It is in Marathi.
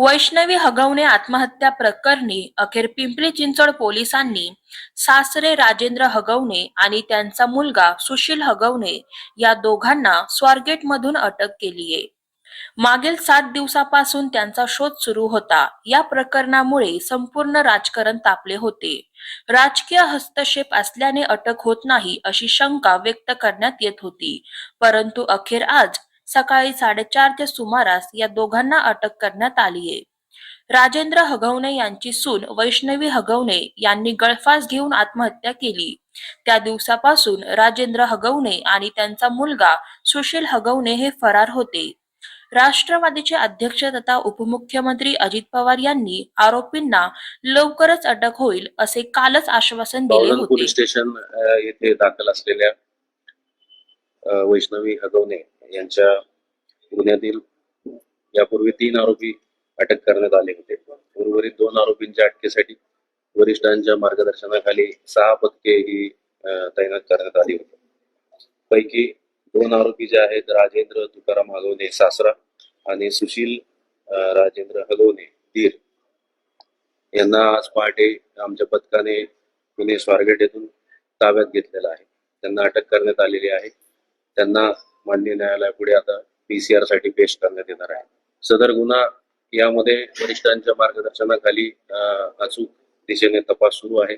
वैष्णवी हगवणे आत्महत्या प्रकरणी अखेर पिंपरी चिंचवड पोलिसांनी सासरे राजेंद्र हगवणे आणि त्यांचा मुलगा सुशील हगवणे या दोघांना स्वारगेटमधून अटक केली आहे मागील सात दिवसापासून त्यांचा शोध सुरू होता. या प्रकरणामुळे संपूर्ण राजकारण तापले होते. राजकीय हस्तक्षेप असल्याने अटक होत नाही अशी शंका व्यक्त करण्यात येत होती. परंतु अखेर आज सकाळी साडेचारच्या सुमारास या दोघांना अटक करण्यात आली आहे. राजेंद्र हगवणे यांची सून वैष्णवी हगवणे यांनी गळफास घेऊन आत्महत्या केली. त्या दिवसापासून राजेंद्र हगवणे आणि त्यांचा मुलगा सुशील हगवणे हे फरार होते. राष्ट्रवादीचे अध्यक्ष तथा उपमुख्यमंत्री अजित पवार यांनी आरोपींना लवकरच अटक होईल असे कालच आश्वासन दिले होते. पोलीस स्टेशन येथे दाखल असलेल्या वैष्णवी हगवणे यांच्या गुन्ह्यातील यापूर्वी तीन आरोपी अटक करण्यात आले होते. उर्वरित दोन आरोपींच्या अटकेसाठी वरिष्ठांच्या मार्गदर्शनाखाली सहा पथके ही तैनात करण्यात आली होती. पैकी दोन आरोपी जे आहेत राजेंद्र तुकाराम हगवणे सासरा आणि सुशील राजेंद्र हगवणे दीर. यांना आज पहाटे आमच्या पथकाने पुणे स्वारगेट येथून ताब्यात घेतलेला आहे. त्यांना अटक करण्यात आलेली आहे. त्यांना माननीय न्यायालयापुढे आता पीसीआरसाठी पेश करण्यात येणार आहे. सदर गुन्हा यामध्ये वरिष्ठांच्या मार्गदर्शनाखाली अचूक दिशेने तपास सुरू आहे.